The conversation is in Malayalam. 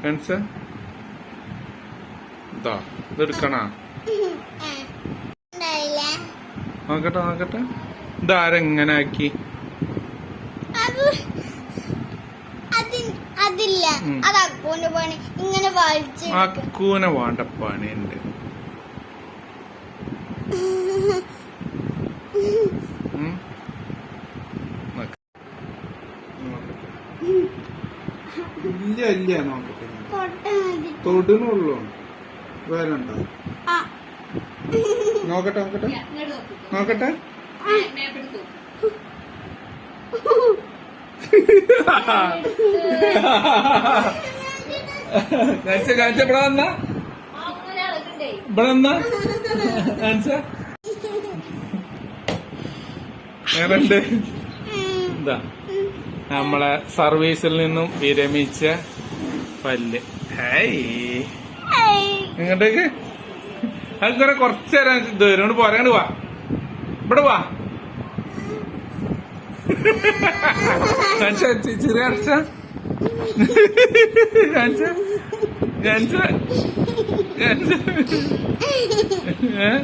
കാണിച്ച ഇതാ ഇതെടുക്കണ. നോക്കട്ടെ നോക്കട്ടെ ഇതാരെങ്ങനെ ആക്കി അക്കൂനെ വേണ്ട പണിയുണ്ട്. ഇല്ല ഇല്ല നോക്കട്ടെ തൊടുന്നുള്ളൂ വേറെണ്ടോ? ആ. നോക്കട്ടെ നോക്കട്ടെ. നോക്കട്ടെ. കാണിച്ച കാണിച്ച ഇവിടെ വന്ന? ഇവിടെ വന്ന? കാണിച്ച എങ്ങനുണ്ട് ഉം. ഇതാ നമ്മളെ സർവീസിൽ നിന്നും വിരമിച്ച പല്ല്. ഇങ്ങോട്ടേക്ക്. അങ്ങനെ കുറച്ച് നേരം ഇത് വരും. ഇങ്ങോട്ട് പോരാ വാ. ഇവിടെ വാ. ചെറിയ അടച്ച. ഏ?